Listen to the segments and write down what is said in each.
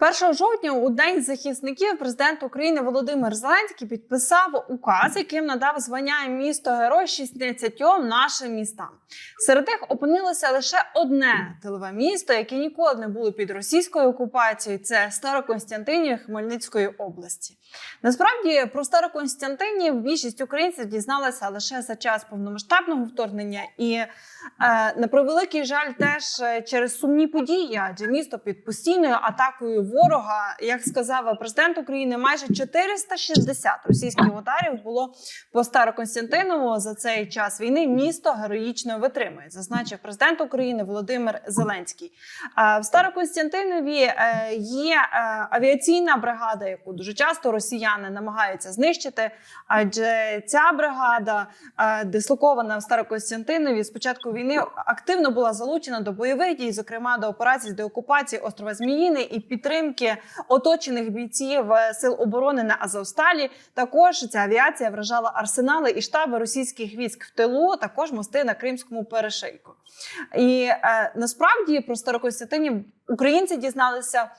1 жовтня у День захисників президент України Володимир Зеленський підписав указ, яким надав звання місто герой 16 нашим містам. Серед них опинилося лише одне тилове місто, яке ніколи не було під російською окупацією. Це Староконстянтинів Хмельницької області. Насправді про Староконстянтинів більшість українців дізналася лише за час повномасштабного вторгнення, і на превеликий жаль, теж е, через сумні події, адже місто під постійною атакою ворога, як сказав президент України, майже 460 російських ударів було по Староконстянтинову за цей час війни. Місто героїчно витримує, зазначив президент України Володимир Зеленський. В Староконстянтинові е, є е, авіаційна бригада, яку дуже часто росіяни намагаються знищити. Адже ця бригада е, дислокована в Староконстянтинові з початку війни активно була залучена до бойових дій, зокрема до операцій з деокупації острова Зміїни і підтримки оточених бійців е, сил оборони на Азовсталі. Також ця авіація вражала арсенали і штаби російських військ в тилу, також мости на Кримському перешийку. І е, насправді про Староконстантинів українці дізналися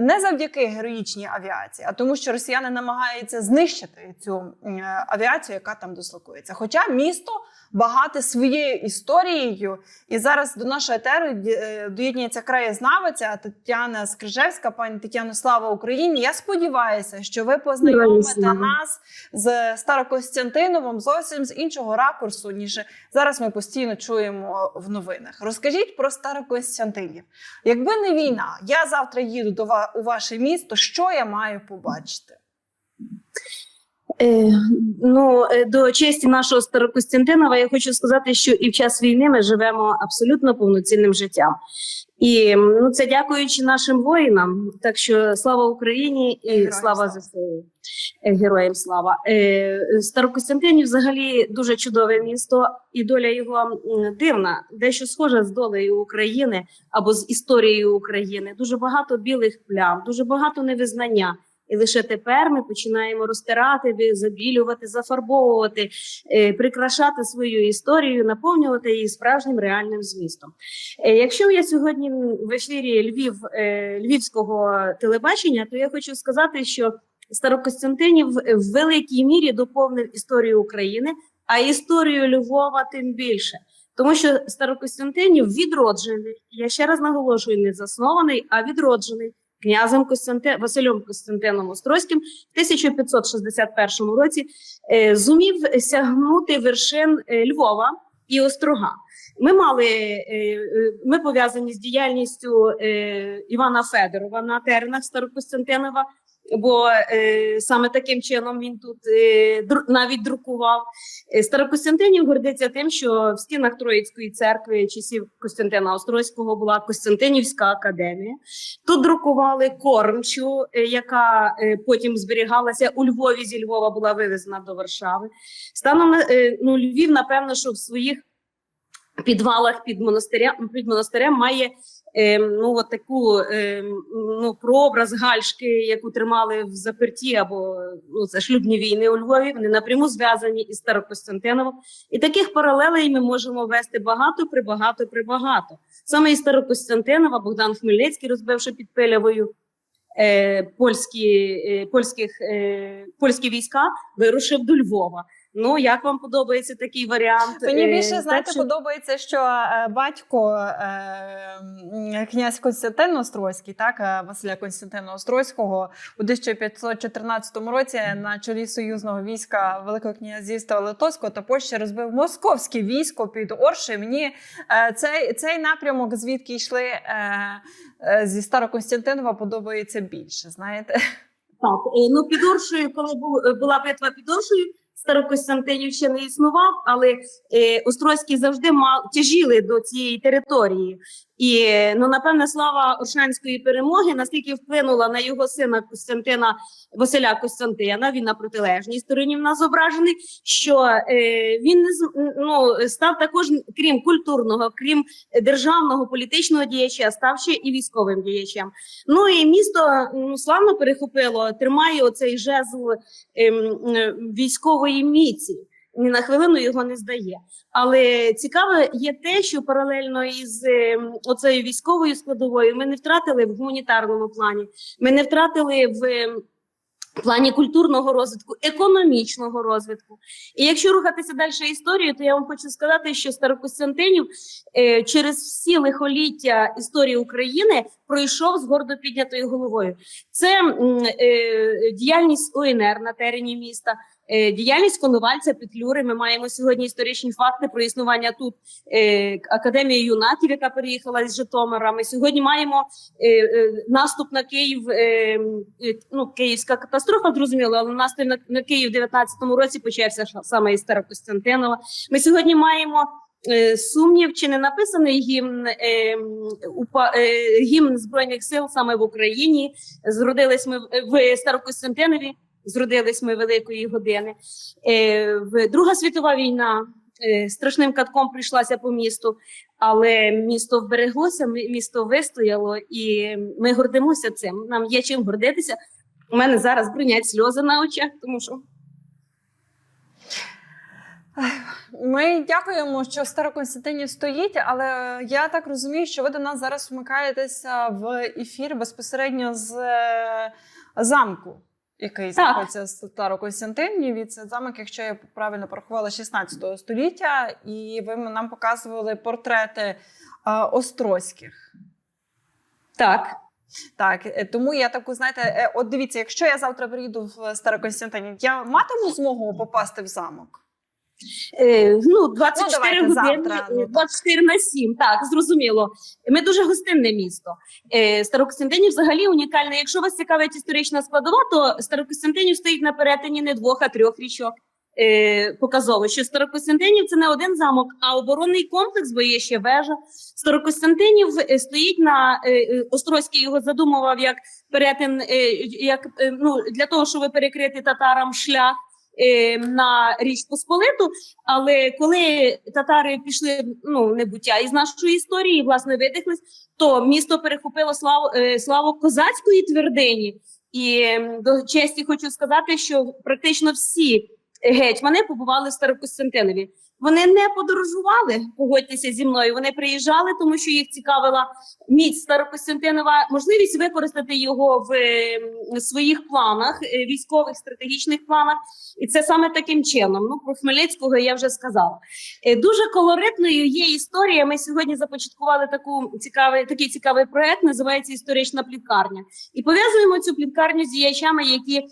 не завдяки героїчній авіації, а тому, що росіяни намагаються знищити цю е, авіацію, яка там дислокується. Хоча місто багате своєю історією, і зараз до нашого етеру е, доєднується краєзнавиця Тетяна Скрижевська. Пані Тетяно, слава Україні! Я сподіваюся, що ви познайомите нас з Старокостянтиновим зовсім з іншого ракурсу, ніж зараз ми постійно чуємо в новинах. Розкажіть про Старокостянтинів. Якби не війна, я завтра їду до у ваше місто. Що я маю побачити? Е, ну, е, до честі нашого Старокостянтинова я хочу сказати, що і в час війни ми живемо абсолютно повноцінним життям. І ну, це дякуючи нашим воїнам. Так що слава Україні і Героям слава. ЗСУ. Е, Героям слава. Старокостянтинів взагалі дуже чудове місто, і доля його дивна, дещо схожа з долею України або з історією України. Дуже багато білих плям, дуже багато невизнання. І лише тепер ми починаємо розтирати, забілювати, зафарбовувати, е, прикрашати свою історію, наповнювати її справжнім реальним змістом. Е, якщо я сьогодні в ефірі Львів, е, львівського телебачення, то я хочу сказати, що Старокостянтинів в великій мірі доповнив історію України, а історію Львова тим більше. Тому що Старокостянтинів відроджений, я ще раз наголошую, не заснований, а відроджений князем Костянти... Василем Костянтином Острозьким в 1561 році е, зумів сягнути вершин е, Львова і Острога. Ми мали е, ми пов'язані з діяльністю Івана Федорова на теренах Старокостянтинова, бо е, саме таким чином він тут е, дру- навіть друкував. Е, Старокостянтинів гордиться тим, що в стінах Троїцької церкви часів Костянтина Острозького була Костянтинівська академія. Тут друкували кормчу, е, яка е, потім зберігалася у Львові. Зі Львова була вивезена до Варшави. Станом е, ну, Львів, напевно, що в своїх підвалах під монастирем, під монастирем має е, ну, от таку е, ну, прообраз гальшки, яку тримали в заперті, або ну, це шлюбні війни у Львові. Вони напряму зв'язані із Старокостянтиновим. І таких паралелей ми можемо вести багато, прибагато, прибагато. Саме із Старокостянтинова Богдан Хмельницький, розбивши під Пилявою е, польські, е, польських, е, польські війська, вирушив до Львова. Ну, як вам подобається такий варіант? Мені Е, більше знаєте, що- подобається, що е, батько е, князь Константин Острозький, так Василя Константина Острозького у 1514 році на чолі союзного війська Великого князівства Литовського та Польщі розбив московське військо під Оршею. Мені цей, цей напрямок, звідки йшли зі Староконстантинова, подобається більше. Знаєте, Так, ну під Оршею, коли була битва під Оршею, Старокостянтинів ще не існував, але е, Острозькі завжди мав тяжіли до цієї території. І е, ну, напевне, слава Оршанської перемоги настільки вплинула на його сина Костянтина Василя Костянтина. Він на протилежній стороні в нас зображений. Що е, він не ну, став також, крім культурного, крім державного політичного діяча, став ще і військовим діячем. Ну і місто ну, славно перехопило, тримає оцей жезл ем, е, військової міці. ні на хвилину його не здає. Але цікаве є те, що паралельно із е, оцею військовою складовою ми не втратили в гуманітарному плані, ми не втратили в е, плані культурного розвитку, економічного розвитку. І якщо рухатися далі історією, то я вам хочу сказати, що Старокостянтинів е, через всі лихоліття історії України пройшов з гордо піднятою головою. Це діяльність УНР на терені міста. Е, Діяльність Коновальця Петлюри. Ми маємо сьогодні історичні факти про існування тут е, Академії юнаків, яка переїхала з Житомира. Ми сьогодні маємо е, наступ на Київ. Ну, київська катастрофа, зрозуміло, але наступ на, Київ в 19-му році почався саме із Старокостянтинова. Ми сьогодні маємо сумнів, чи не написаний гімн, е, упа, е, гімн Збройних сил саме в Україні. Зродились ми в Старокостянтинові, зродились ми великої години. Е, Друга світова війна е, страшним катком прийшлася по місту, але місто вбереглося, місто вистояло, і ми гордимося цим. Нам є чим гордитися. У мене зараз бринять сльози на очах, тому що Ми дякуємо, що Староконстантинів стоїть, але я так розумію, що ви до нас зараз вмикаєтеся в ефір безпосередньо з е, замку, який знаходиться в Староконстантиніві. Це замок, якщо я правильно порахувала, 16 століття, і ви нам показували портрети острозьких. так. Так, е, тому я таку, знаєте, е, от дивіться, якщо я завтра приїду в Староконстантинів, я матиму змогу попасти в замок. Е, ну, 24 давайте години, завтра, ну, е, 24 на 7, так, зрозуміло. Ми дуже гостинне місто. Е, Старокостянтинів взагалі унікальне. Якщо вас цікавить історична складова, то Старокостянтинів стоїть на перетині не двох, а трьох річок. Показово, що Старокостянтинів це не один замок, а оборонний комплекс, бо є ще вежа. Старокостянтинів стоїть на Острозький його задумував як перетин, як ну для того, щоб перекрити татарам шлях на Річ Посполиту. Але коли татари пішли ну небуття із нашої історії, власне, видихлись, то місто перехопило славу е, славу козацької твердині. І до честі хочу сказати, що практично всі гетьмани побували в Старокостянтинові. Вони не подорожували, погодьтеся зі мною. Вони приїжджали, тому що їх цікавила міць Старокостянтинова, можливість використати його в своїх планах, е, військових стратегічних планах. І це саме таким чином. Ну про Хмельницького я вже сказала. Е, Дуже колоритною є історія. Ми сьогодні започаткували таку цікавий, такий цікавий проект, називається Історична пліткарня. І пов'язуємо цю пліткарню з діячами, які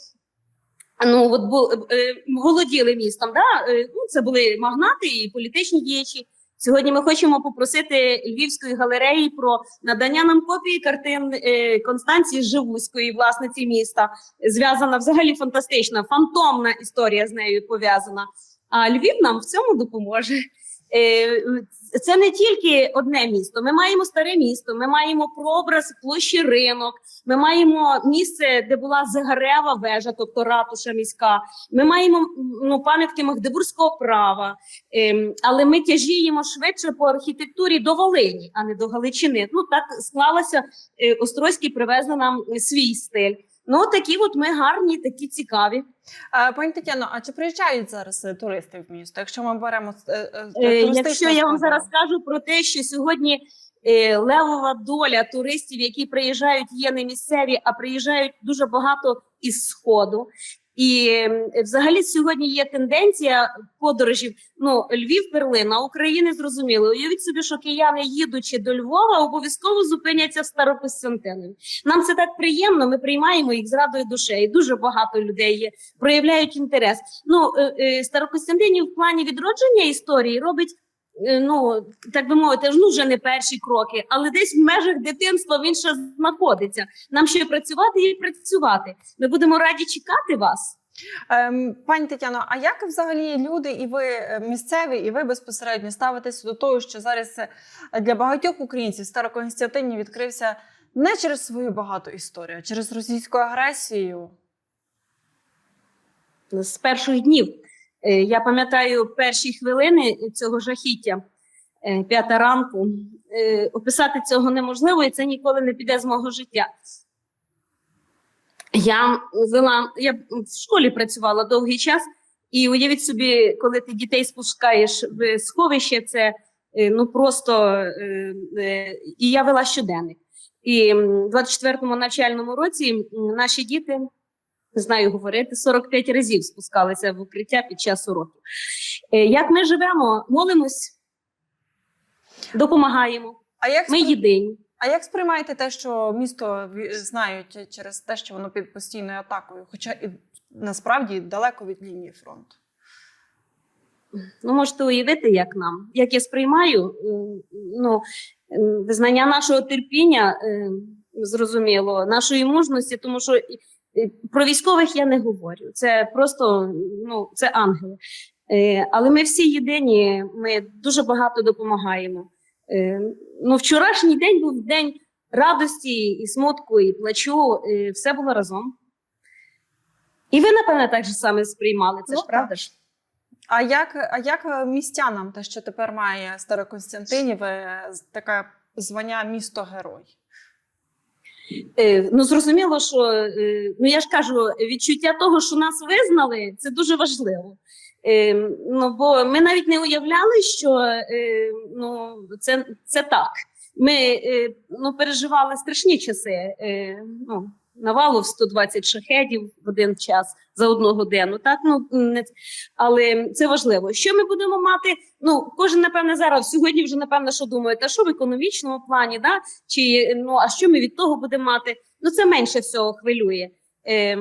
ну от бу, е, володіли містом. Да? Е, ну, це були магнати і політичні діячі. Сьогодні ми хочемо попросити Львівської галереї про надання нам копії картин е, Констанції Живуської, власниці міста. Зв'язана взагалі фантастична, фантомна історія з нею пов'язана. А Львів нам в цьому допоможе. Е, Це не тільки одне місто. Ми маємо старе місто, ми маємо прообраз площі ринок, ми маємо місце, де була Загарева вежа, тобто ратуша міська. Ми маємо ну, пам'ятки Магдебурзького права, ем, але ми тяжіємо швидше по архітектурі до Волині, а не до Галичини. Ну так склалося. е, Острозький привезли нам свій стиль. Ну такі от ми гарні, такі цікаві. Пані Тетяно, а чи приїжджають зараз е, туристи в місто? Якщо ми беремо е, е, Якщо я вам зараз скажу про те, що сьогодні левова доля туристів, які приїжджають, є не місцеві, а приїжджають дуже багато із сходу. І взагалі сьогодні є тенденція подорожів. Ну, Львів, Берлина, України зрозуміло. Уявіть собі, що кияни, їдучи до Львова, обов'язково зупиняться в Старокостянтинові. Нам це так приємно. Ми приймаємо їх з радою душею. Дуже багато людей є, проявляють інтерес. Ну е, е, Старокостянтинів в плані відродження історії робить. Е, Ну, так би мовити, ну вже не перші кроки, але десь в межах дитинства він ще знаходиться. Нам ще працювати і працювати. Ми будемо раді чекати вас. Ем, Пані Тетяно, а як взагалі люди, і ви е, місцеві, і ви безпосередньо ставитеся до того, що зараз для багатьох українців Староконстантині відкрився не через свою багату історію, а через російську агресію? з перших днів. Е, Я пам'ятаю перші хвилини цього жахіття, е, п'ята ранку. Е, Описати цього неможливо, і це ніколи не піде з мого життя. Я вела, я в школі працювала довгий час, І уявіть собі, коли ти дітей спускаєш в сховище, це ну просто і я вела щоденник. І в 24-му навчальному році наші діти, не знаю говорити, 45 разів спускалися в укриття під час уроків. Е, Як ми живемо, молимось, допомагаємо. А як Ми єдині. А як сприймаєте те, що місто знають через те, що воно під постійною атакою, хоча і насправді далеко від лінії фронту? Ну, можете уявити, як нам. Як я сприймаю, ну, визнання нашого терпіння, е, зрозуміло, нашої мужності, тому що про військових я не говорю. Це просто ну, це ангели. Е, Але ми всі єдині, ми дуже багато допомагаємо. Е, Ну, вчорашній день був день радості і смутку, і плачу. е, Все було разом. І ви, напевне, так же саме сприймали. Це Ну, ж правда ж? А як, а як містянам, те, що тепер має Староконстянтинів, е, таке звання місто герой? Е, ну зрозуміло, що е, ну я ж кажу, відчуття того, що нас визнали, це дуже важливо. Е, ну бо ми навіть не уявляли, що ну це, це так. Ми ну, переживали страшні часи. Ну, навалу в 120 шахедів в один час за одну годину. Так ну не але це важливо. Що ми будемо мати? Ну кожен напевне зараз сьогодні вже напевне, що думає, та що в економічному плані, да чи ну а що ми від того будемо мати? Ну це менше всього хвилює. Е,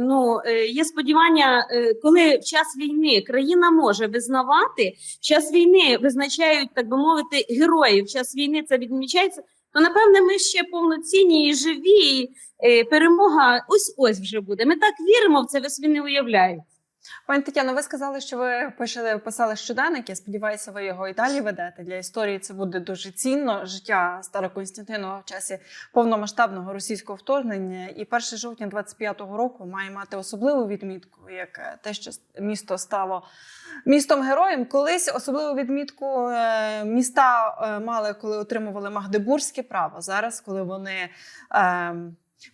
ну е, є сподівання, е, коли в час війни країна може визнавати, в час війни визначають, так би мовити, героїв. В час війни це відмічається. То напевне ми ще повноцінні і живі. І, е, перемога ось ось вже буде. Ми так віримо в це, ви собі не уявляєте. Пані Тетяно, ви сказали, що ви пишете, писали щоденник. Я сподіваюся, ви його і далі ведете. Для історії це буде дуже цінно. Життя Староконстантинова в часі повномасштабного російського вторгнення. І 1 жовтня 25-го року має мати особливу відмітку, як е, те, що місто стало містом героєм. Колись особливу відмітку е, міста е, мали, коли отримували Магдебурзьке право. Зараз, коли вони.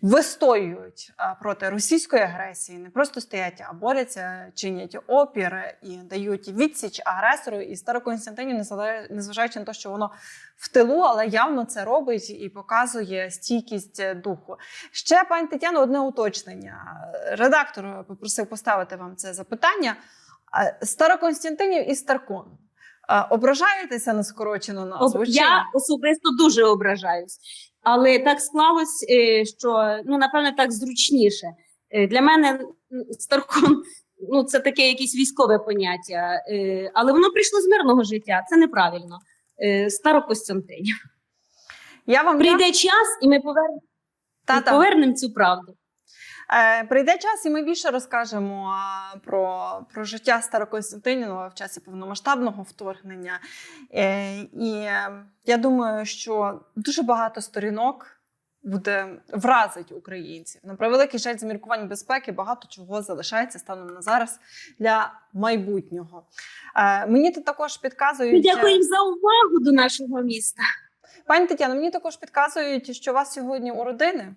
Вистоюють проти російської агресії, не просто стоять, а борються, чинять опір і дають відсіч агресору. І Староконстантинів, незважаючи на те, що воно в тилу, але явно це робить і показує стійкість духу. Ще пані Тетяно, одне уточнення. Редактор попросив поставити вам це запитання. Староконстантинів і Старкон. Ображаєтеся на скорочену назву? Я особисто дуже ображаюсь. Але так склалось, е, що ну напевно так зручніше. Е, Для мене старком Старкон ну це таке якесь військове поняття, е, але воно прийшло з мирного життя. Це неправильно. Старокостянтинів. Я вам Прийде час, і ми повернемо Та-та. повернемо цю правду. Е, Прийде час, і ми більше розкажемо про, про життя Староконстантинова в часі повномасштабного вторгнення. Е, І е, я думаю, що дуже багато сторінок буде вразить українців. На превеликий жаль, з міркувань безпеки багато чого залишається станом на зараз для майбутнього. Мені тут також підказують. дякуємо за увагу до нашого міста. Пані Тетяно, мені також підказують, що у вас сьогодні у родини.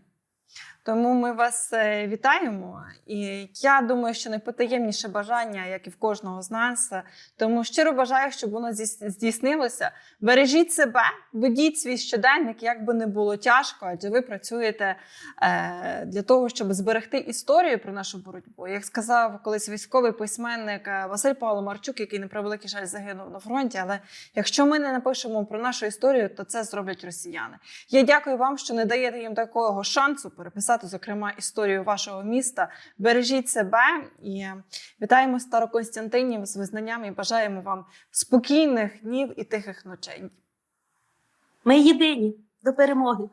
Тому ми вас е, вітаємо. І я думаю, що найпотаємніше бажання, як і в кожного з нас. е, Тому щиро бажаю, щоб воно здійс- здійснилося. Бережіть себе, ведіть свій щоденник, як би не було тяжко, адже ви працюєте е, для того, щоб зберегти історію про нашу боротьбу. Як сказав колись військовий письменник Василь Павломарчук, який на превеликий жаль загинув на фронті. Але якщо ми не напишемо про нашу історію, то це зроблять росіяни. Я дякую вам, що не даєте їм такого шансу переписати, зокрема, історію вашого міста. Бережіть себе і вітаємо Староконстантинів з визнанням і бажаємо вам спокійних днів і тихих ночей. Ми єдині до перемоги.